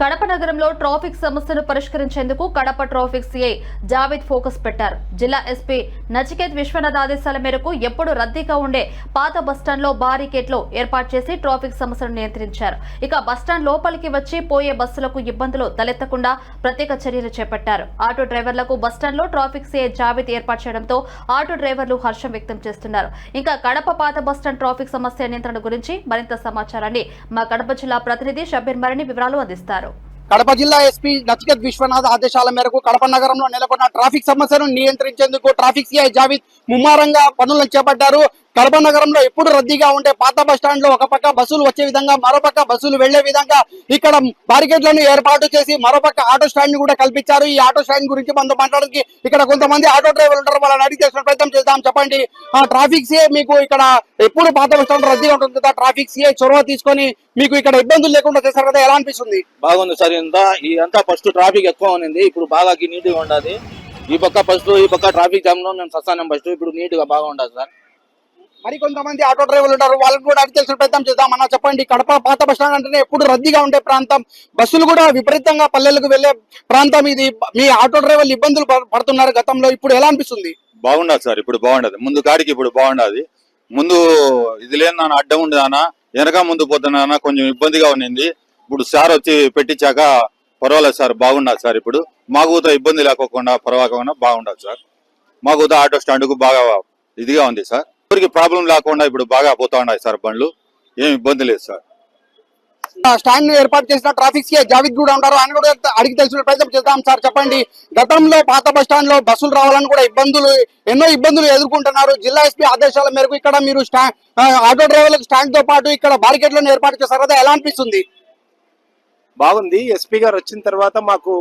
కడప నగరంలో ట్రాఫిక్ సమస్యను పరిష్కరించేందుకు Kadapa traffic CI Javed focus పెట్టారు. జిల్లా ఎస్పీ నచికేత్ విశ్వనాథ్ ఆదేశాల మేరకు ఎప్పుడు రద్దీగా ఉండే పాత బస్టాండ్లో బారికేట్లు ఏర్పాటు చేసి ట్రాఫిక్ సమస్యను నియంత్రించారు. ఇక బస్టాండ్ లోపలికి వచ్చి పోయే బస్సులకు ఇబ్బందులు తలెత్తకుండా ప్రత్యేక చర్యలు చేపట్టారు. ఆటో డ్రైవర్లకు బస్టాండ్లో ట్రాఫిక్ సిఐ జావేద్ ఏర్పాటు చేయడంతో ఆటో డ్రైవర్లు హర్షం వ్యక్తం చేస్తున్నారు. ఇంకా కడప పాత బస్టాండ్ ట్రాఫిక్ సమస్య నియంత్రణ గురించి మరింత సమాచారాన్ని మా కడప జిల్లా ప్రతినిధి షబీర్ మరణి వివరాలు అందిస్తారు. కడప జిల్లా ఎస్పీ నచికేత్ విశ్వనాథ్ ఆదేశాల మేరకు కడప నగరంలో నెలకొన్న ట్రాఫిక్ సమస్యను నియంత్రించేందుకు ట్రాఫిక్ సిఐ జావీద్ ముమ్మారంగా పనులను చేపట్టారు. కడప నగరంలో ఎప్పుడు రద్దీగా ఉండే పాత బస్ స్టాండ్లో ఒక పక్క బస్సులు వచ్చే విధంగా మరోపక్క బస్సులు వెళ్ళే విధంగా ఇక్కడ బారికేడ్లను ఏర్పాటు చేసి మరోపక్క ఆటో స్టాండ్ని కూడా కల్పించారు. ఈ ఆటో స్టాండ్ గురించి మనతో మాట్లాడడానికి ఇక్కడ కొంతమంది ఆటో డ్రైవర్లు ఉంటారు. వాళ్ళని అడిగి చేసిన ప్రయత్నం చేద్దాం. చెప్పండి. ఆ ట్రాఫిక్ సిఐ మీకు ఇక్కడ ఎప్పుడు పాత బస్ స్టాండ్ రద్దీగా ఉంటుంది కదా ట్రాఫిక్ సిఐ చొరవ తీసుకొని మీకు ఇక్కడ ఇబ్బందులు లేకుండా చేశారు కదా ఎలా అనిపిస్తుంది? బాగుంది సార్ ఇంత. ఇదంతా ఫస్ట్ ట్రాఫిక్ ఎక్కువ ఉంది ఇప్పుడు బాగా నీట్గా ఉండదు ఈ పక్క ఫస్ట్ ఈ పక్క ట్రాఫిక్ జామ్లో మేము సస్తానం ఫస్ట్. ఇప్పుడు నీట్గా బాగా ఉండదు సార్. మరి కొంతమంది ఆటో డ్రైవర్లు ఉంటారు. వాళ్ళకి కూడా అడిగి తెలిసిన ప్రయత్నం చేద్దాం. అన్న చెప్పండి కడప పాత బస్ స్టాండ్ అంటేనే ఎప్పుడు రద్దీగా ఉండే ప్రాంతం. బస్సులు కూడా విపరీతంగా పల్లెలకు వెళ్ళే ప్రాంతం ఇది. మీ ఆటో డ్రైవర్లు ఇబ్బందులు పడుతున్నారు గతంలో. ఇప్పుడు ఎలా అనిపిస్తుంది? బాగుండదు సార్ ఇప్పుడు బాగుండదు. ముందు కాడికి ఇప్పుడు బాగుండదు. ముందు ఇది లేని నాన్న అడ్డం ఉండదానా వెనక ముందు పోతున్నానా కొంచెం ఇబ్బందిగా ఉన్నింది. ఇప్పుడు సార్ వచ్చి పెట్టించాక పర్వాలేదు సార్ బాగుండదు సార్ ఇప్పుడు. మాకు కూడా ఇబ్బంది లేకోకుండా పర్వాకుండా బాగుండదు సార్. మాకు ఆటో స్టాండ్కు బాగా ఇదిగా ఉంది సార్. ఎవరికి ప్రాబ్లం లేకుండా ఇప్పుడు బాగా పోతా ఉన్నాయి సార్ బండ్లు. ఏం ఇబ్బంది లేదు సార్. స్టాండ్ను ఏర్పాటు చేసిన ట్రాఫిక్ సిఐ జావిద్ కూడా ఉంటారు ఆయన కూడా అడిగి తెలిసిన ప్రయత్నం చేద్దాం సార్ చెప్పండి. గతంలో పాత బస్ స్టాండ్లో బస్సులు రావాలని కూడా ఇబ్బందులు ఎన్నో ఇబ్బందులు ఎదుర్కొంటున్నారు. జిల్లా ఎస్పీ ఆదేశాల మేరకు ఇక్కడ మీరు ఆటో డ్రైవర్లకు స్టాండ్తో పాటు ఇక్కడ బారికేట్లను ఏర్పాటు చేశారు. కదా ఎలా అనిపిస్తుంది? బాగుంది. ఎస్పీ గారు వచ్చిన తర్వాత మాకు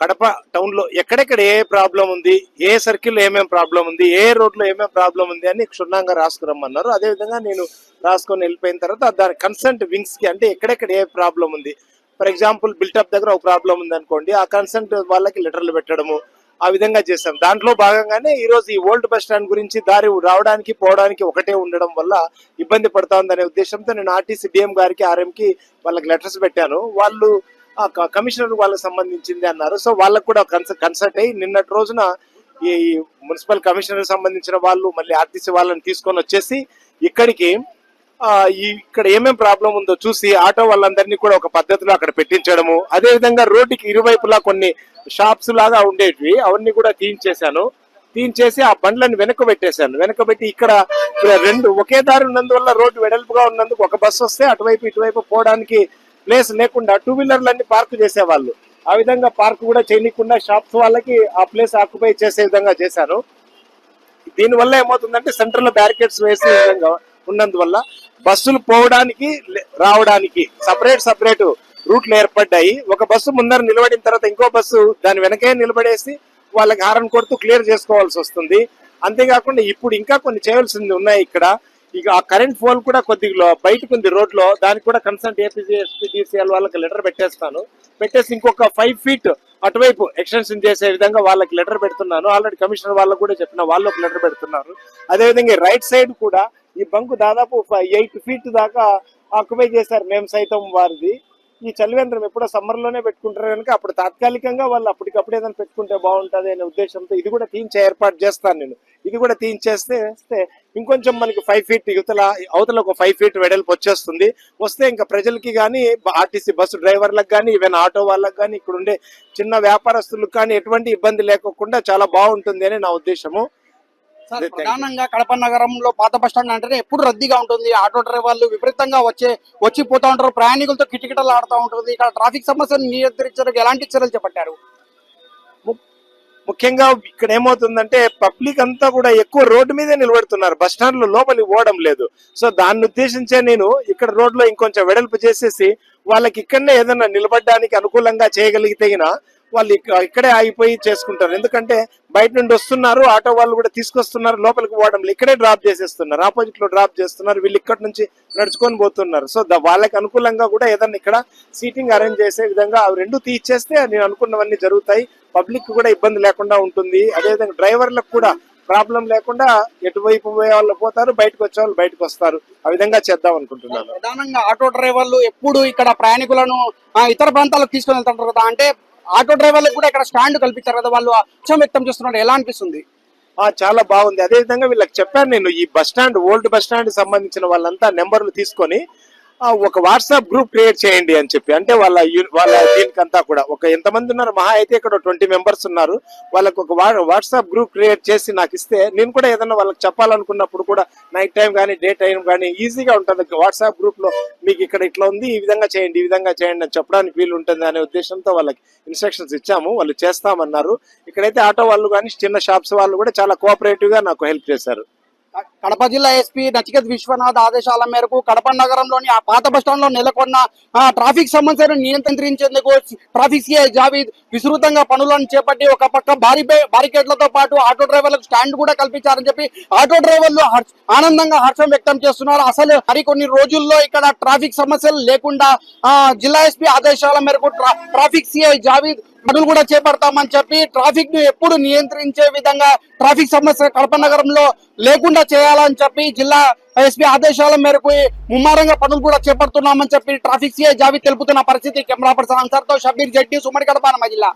కడప టౌన్లో ఎక్కడెక్కడ ఏ ప్రాబ్లం ఉంది ఏ సర్కిల్లో ఏమేమి ప్రాబ్లం ఉంది ఏ రోడ్లో ప్రాబ్లం ఉంది అని క్షుణ్ణంగా రాసుకురమ్మన్నారు. అదే విధంగా నేను రాసుకొని వెళ్ళిపోయిన తర్వాత దాని కన్సల్ట్ వింగ్స్కి అంటే ఎక్కడెక్కడ ఏ ప్రాబ్లం ఉంది. ఫర్ ఎగ్జాంపుల్ బిల్టప్ దగ్గర ఒక ప్రాబ్లం ఉంది అనుకోండి ఆ కన్సల్ట్ వాళ్ళకి లెటర్లు పెట్టడము ఆ విధంగా చేశాం. దాంట్లో భాగంగానే ఈ రోజు ఈ ఓల్డ్ బస్ స్టాండ్ గురించి దారి రావడానికి పోవడానికి ఒకటే ఉండడం వల్ల ఇబ్బంది పడతా ఉందనే ఉద్దేశంతో నేను ఆర్టీసీ డిఎం గారికి ఆర్ఎం కి వాళ్ళకి లెటర్స్ పెట్టాను. వాళ్ళు కమిషనర్ వాళ్ళకి సంబంధించింది అన్నారు. సో వాళ్ళకు కూడా కన్సల్ట్ అయ్యి నిన్నటి రోజున ఈ మున్సిపల్ కమిషనర్ సంబంధించిన వాళ్ళు మళ్ళీ ఆర్టీసీ వాళ్ళని తీసుకొని వచ్చేసి ఇక్కడికి ఇక్కడ ఏమేం ప్రాబ్లం ఉందో చూసి ఆటో వాళ్ళందరినీ కూడా ఒక పద్ధతిలో అక్కడ పెట్టించడము. అదే విధంగా రోడ్డుకి ఇరువైపులా కొన్ని షాప్స్ లాగా ఉండేటివి అవన్నీ కూడా తీయించేశాను తీయించేసి ఆ బండ్లను వెనక పెట్టేశాను. వెనక పెట్టి ఇక్కడ రెండు ఒకే దారి ఉన్నందువల్ల రోడ్డు వెడల్పుగా ఉన్నందుకు ఒక బస్సు వస్తే అటువైపు ఇటువైపు పోవడానికి ప్లేస్ లేకుండా టూ వీలర్లన్నీ పార్క్ చేసేవాళ్ళు. ఆ విధంగా పార్క్ కూడా చేయకుండా షాప్స్ వాళ్ళకి ఆ ప్లేస్ ఆక్యుపై చేసే విధంగా చేశారు. దీనివల్ల ఏమవుతుందంటే సెంటర్లో బ్యారికేడ్స్ వేసే విధంగా ఉన్నందువల్ల బస్సులు పోవడానికి లే- రావడానికి సపరేట్ సపరేట్ రూట్లు ఏర్పడ్డాయి. ఒక బస్సు ముందర నిలబడిన తర్వాత ఇంకో బస్సు దాని వెనకే నిలబడేసి వాళ్ళకి హారన్ కొడుతూ క్లియర్ చేసుకోవాల్సి వస్తుంది. అంతేకాకుండా ఇప్పుడు ఇంకా కొన్ని చేయవలసింది ఉన్నాయి ఇక్కడ. ఇక ఆ కరెంట్ పోల్ కూడా కొద్దిగా బయటకు ఉంది రోడ్లో దానికి కూడా కన్సల్ట్ ఏపీసీఎస్పీడీసీఎల్ వాళ్ళకి లెటర్ పెట్టేస్తాను. పెట్టేసి ఇంకొక ఫైవ్ ఫీట్ అటువైపు ఎక్స్టెన్షన్ చేసే విధంగా వాళ్ళకి లెటర్ పెడుతున్నాను. ఆల్రెడీ కమిషనర్ వాళ్ళకు కూడా చెప్పిన వాళ్ళు ఒక లెటర్ పెడుతున్నారు. అదేవిధంగా రైట్ సైడ్ కూడా ఈ బంకు దాదాపు ఎయిట్ ఫీట్ దాకా ఆక్యుపై చేశారు మేము సైతం వారిది. ఈ చలివేంద్రం ఎప్పుడో సమ్మర్లోనే పెట్టుకుంటారు కనుక అప్పుడు తాత్కాలికంగా వాళ్ళు అప్పటికప్పుడు ఏదైనా పెట్టుకుంటే బాగుంటుంది అనే ఉద్దేశంతో ఇది కూడా తీయించే ఏర్పాటు చేస్తాను నేను. ఇది కూడా తీయించేస్తే ఇంకొంచెం మనకి ఫైవ్ ఫీట్ యువతల అవతల ఒక ఫైవ్ ఫీట్ వెడల్పు వచ్చేస్తుంది. వస్తే ఇంకా ప్రజలకి కానీ ఆర్టీసీ బస్సు డ్రైవర్లకు కానీ ఈవెన్ ఆటో వాళ్ళకి కానీ ఇక్కడ ఉండే చిన్న వ్యాపారస్తులకు కానీ ఎటువంటి ఇబ్బంది లేకోకుండా చాలా బాగుంటుంది అని నా ఉద్దేశము. ప్రధానంగా కడప నగరంలో పాత బస్ స్టాండ్ అంటేనే ఎప్పుడు రద్దీగా ఉంటుంది. ఆటో డ్రైవర్లు విపరీతంగా వచ్చే వచ్చి పోతా ఉంటారు. ప్రయాణికులతో కిటకిటలు ఆడుతూ ఉంటుంది. ఇక్కడ ట్రాఫిక్ సమస్యను నియంత్రించడానికి ఎలాంటి చర్యలు చేపట్టారు? ముఖ్యంగా ఇక్కడ ఏమవుతుందంటే పబ్లిక్ అంతా కూడా ఎక్కువ రోడ్డు మీదే నిలబడుతున్నారు. బస్ స్టాండ్ లోపలికి పోవడం లేదు. సో దాన్ని ఉద్దేశించే నేను ఇక్కడ రోడ్లో ఇంకొంచెం వెడల్పు చేసేసి వాళ్ళకి ఇక్కడనే ఏదైనా నిలబడడానికి అనుకూలంగా చేయగలిగితే వాళ్ళు ఇక్కడే ఆగిపోయి చేసుకుంటారు. ఎందుకంటే బయట నుండి వస్తున్నారు ఆటో వాళ్ళు కూడా తీసుకొస్తున్నారు లోపలికి పోవడం ఇక్కడే డ్రాప్ చేసేస్తున్నారు. ఆపోజిట్లో డ్రాప్ చేస్తున్నారు. వీళ్ళు ఇక్కడ నుంచి నడుచుకొని పోతున్నారు. సో వాళ్ళకి అనుకూలంగా కూడా ఏదన్నా ఇక్కడ సీటింగ్ అరేంజ్ చేసే విధంగా అవి రెండు తీసేస్తే నేను అనుకున్నవన్నీ జరుగుతాయి. పబ్లిక్ కూడా ఇబ్బంది లేకుండా ఉంటుంది. అదేవిధంగా డ్రైవర్లకు కూడా ప్రాబ్లం లేకుండా ఎటువైపు పోయే వాళ్ళు పోతారు బయటకు వచ్చే వాళ్ళు బయటకు వస్తారు. ఆ విధంగా చేద్దాం అనుకుంటున్నాను. ప్రధానంగా ఆటో డ్రైవర్లు ఎప్పుడు ఇక్కడ ప్రయాణికులను ఇతర ప్రాంతాలకు తీసుకుని వెళ్తుంటారు కదా. అంటే ఆటో డ్రైవర్లకు కూడా ఇక్కడ స్టాండ్ కల్పించారు కదా వాళ్ళు అచ్చం వ్యక్తం చేస్తున్నారు ఎలా అనిపిస్తుంది? ఆ చాలా బాగుంది. అదే విధంగా వీళ్ళకి చెప్పాను నేను ఈ bus stand old bus stand సంబంధించిన వాళ్ళంతా నెంబర్లు తీసుకొని ఒక వాట్సాప్ గ్రూప్ క్రియేట్ చేయండి అని చెప్పి. అంటే వాళ్ళ వాళ్ళ దీనికంతా కూడా. ఒక ఎంతమంది ఉన్నారు? మహా అయితే ఇక్కడ ట్వంటీ మెంబర్స్ ఉన్నారు. వాళ్ళకు ఒక వాట్సాప్ గ్రూప్ క్రియేట్ చేసి నాకు ఇస్తే నేను కూడా ఏదైనా వాళ్ళకి చెప్పాలనుకున్నప్పుడు కూడా నైట్ టైం కానీ డే టైం కానీ ఈజీగా ఉంటుంది. వాట్సాప్ గ్రూప్లో మీకు ఇక్కడ ఇట్లా ఉంది ఈ విధంగా చేయండి ఈ విధంగా చేయండి అని చెప్పడానికి వీలు ఉంటుంది అనే ఉద్దేశంతో వాళ్ళకి ఇన్స్ట్రక్షన్స్ ఇచ్చాము. వాళ్ళు చేస్తామన్నారు. ఇక్కడైతే ఆటో వాళ్ళు కానీ చిన్న షాప్స్ వాళ్ళు కూడా చాలా కోఆపరేటివ్గా నాకు హెల్ప్ చేశారు. కడప జిల్లా ఎస్పీ నచికేత్ విశ్వనాథ్ ఆదేశాల మేరకు కడప నగరంలోని ఆ పాత బస్టాండ్లో నెలకొన్న ట్రాఫిక్ సమస్యను నియంత్రించేందుకు ట్రాఫిక్ సిఐ జావీద్ విస్తృతంగా పనులను చేపట్టి ఒక పక్క భారీ బారికేడ్లతో పాటు ఆటో డ్రైవర్లకు స్టాండ్ కూడా కల్పించారని చెప్పి ఆటో డ్రైవర్లు హర్ష- ఆనందంగా హర్షం వ్యక్తం చేస్తున్నారు. అసలు మరికొన్ని రోజుల్లో ఇక్కడ ట్రాఫిక్ సమస్యలు లేకుండా ఆ, జిల్లా ఎస్పీ ఆదేశాల మేరకు ట్రాఫిక్ సిఐ జావీద్ పనులు కూడా చేపడతామని చెప్పి ట్రాఫిక్ను ఎప్పుడు నియంత్రించే విధంగా ట్రాఫిక్ సమస్య కడప నగరంలో లేకుండా చేయాలని చెప్పి జిల్లా ఎస్పీ ఆదేశాల మేరకు ముమ్మారంగా పనులు కూడా చేపడుతున్నామని చెప్పి ట్రాఫిక్ సిఐ జావి తెలుపుతున్న పరిస్థితి. కెమెరా పర్సన్ అన్సార్తో షబీర్ జడ్డి సుమడి కడప జిల్లా.